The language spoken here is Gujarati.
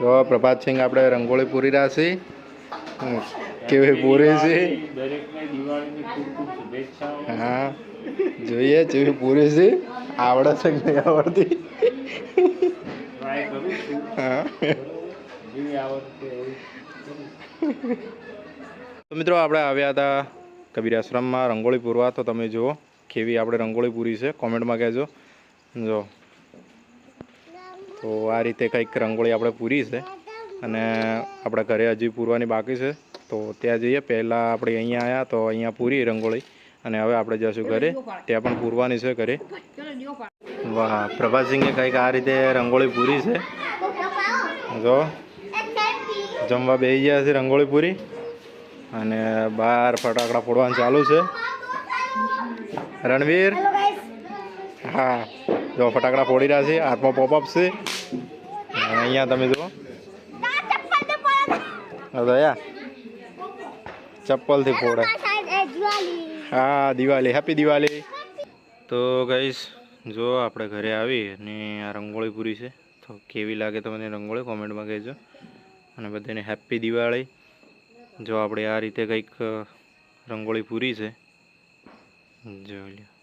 તો પ્રભાતસિંહ આપણે રંગોળી પૂરી રહ્યા છીએ કેવી પૂરી છે? હા જોઈએ કેવી પૂરી છે. આવડે છે કે નહીં આવડતી. તો મિત્રો આપણે આવ્યા હતા કબીર આશ્રમમાં રંગોળી પૂરવા. તો તમે જુઓ કેવી આપણે રંગોળી પૂરી છે. કોમેન્ટમાં કહેજો. જો તો આ રીતે કંઈક રંગોળી આપણે પૂરી છે. અને આપણા ઘરે હજી પૂરવાની બાકી છે. તો ત્યાં જઈએ. પહેલાં આપણે અહીંયા આવ્યા તો અહીંયા પૂરી રંગોળી. અને હવે આપણે જઈશું ઘરે. ત્યાં પણ પૂરવાની છે ઘરે. વાહ પ્રભાસિંહે કંઈક આ રીતે રંગોળી પૂરી છે. જો, જમવા બેસી ગયા છે રંગોળી પૂરી. અને બહાર ફટાકડા ફોડવાનું ચાલુ છે. રણવીર? હા. જો ફટાકડા ફોડી રહ્યા છે, હાથમાં પોપઅપ છે. અહીંયા તમે જુઓ. દયા ચપ્પલથી ફોડે. હા, દિવાળી હેપી દિવાળી. તો ગઈશ જો આપણે ઘરે આવી અને આ રંગોળી પૂરી છે, તો કેવી લાગે તમને રંગોળી? કોમેન્ટમાં કહેજો. અને બધાને હેપી દિવાળી. જો આપણે આ રીતે કંઈક રંગોળી પૂરી છે, જોઈ લ્યો.